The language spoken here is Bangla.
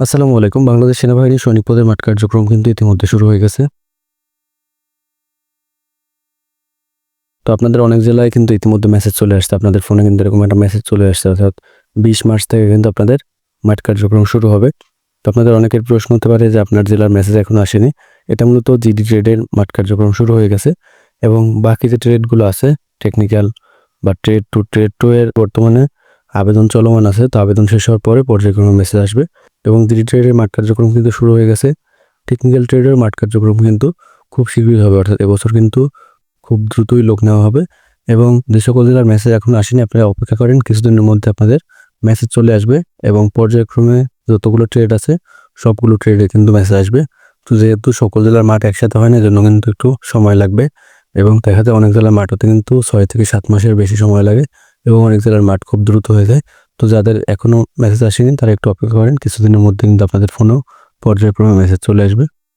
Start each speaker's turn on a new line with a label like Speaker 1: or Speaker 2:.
Speaker 1: আসসালামু আলাইকুম। বাংলাদেশ সেনাবাহিনীর সৈনিক পদের মাঠ কার্যক্রম কিন্তু ইতিমধ্যে শুরু হয়ে গেছে। তো আপনাদের অনেক জেলায় কিন্তু ইতিমধ্যে মেসেজ চলে আসছে। আপনাদের ফোনে কিন্তু এরকম একটা মেসেজ চলে আসছে। অর্থাৎ বিশ মার্চ থেকে কিন্তু আপনাদের মাঠ কার্যক্রম শুরু হবে। তো আপনাদের অনেকের প্রশ্ন হতে পারে যে আপনার জেলার মেসেজ এখনও আসেনি। এটা মূলত জিডি ট্রেডের মাঠ কার্যক্রম শুরু হয়ে গেছে এবং বাকি যে ট্রেডগুলো আছে টেকনিক্যাল বা ট্রেড টু ট্রেড টু এর বর্তমানে আবেদন চলমান আছে, তো আবেদন শেষ হওয়ার পরে পর্যায়ক্রমে মেসেজ আসবে। এবং জিডি ট্রেডের মাঠ কার্যক্রম কিন্তু শুরু হয়ে গেছে। টেকনিক্যাল ট্রেডের মাঠ কার্যক্রম কিন্তু খুব শীঘ্রই হবে, অর্থাৎ এবছর কিন্তু খুব দ্রুতই লোক নেওয়া হবে। এবং যে সকল জেলার মেসেজ এখন আসেনি, আপনারা অপেক্ষা করেন, কিছুদিনের মধ্যে আপনাদের মেসেজ চলে আসবে এবং পর্যায়ক্রমে যতগুলো ট্রেড আছে, সবগুলো ট্রেডে কিন্তু মেসেজ আসবে। তো যেহেতু সকল জেলার মাঠ একসাথে হয় না জন্য কিন্তু একটু সময় লাগবে এবং দেখা যায় অনেক জেলার মাঠ হতে কিন্তু ছয় থেকে সাত মাসের বেশি সময় লাগে এবং অনেক জেলার মাঠ খুব দ্রুত হয়ে যায়। তো যাদের এখনও মেসেজ আসেনি, তারা একটু অপেক্ষা করেন, কিছুদিনের মধ্যে কিন্তু আপনাদের ফোনেও পর্যায়ক্রমে মেসেজ চলে আসবে।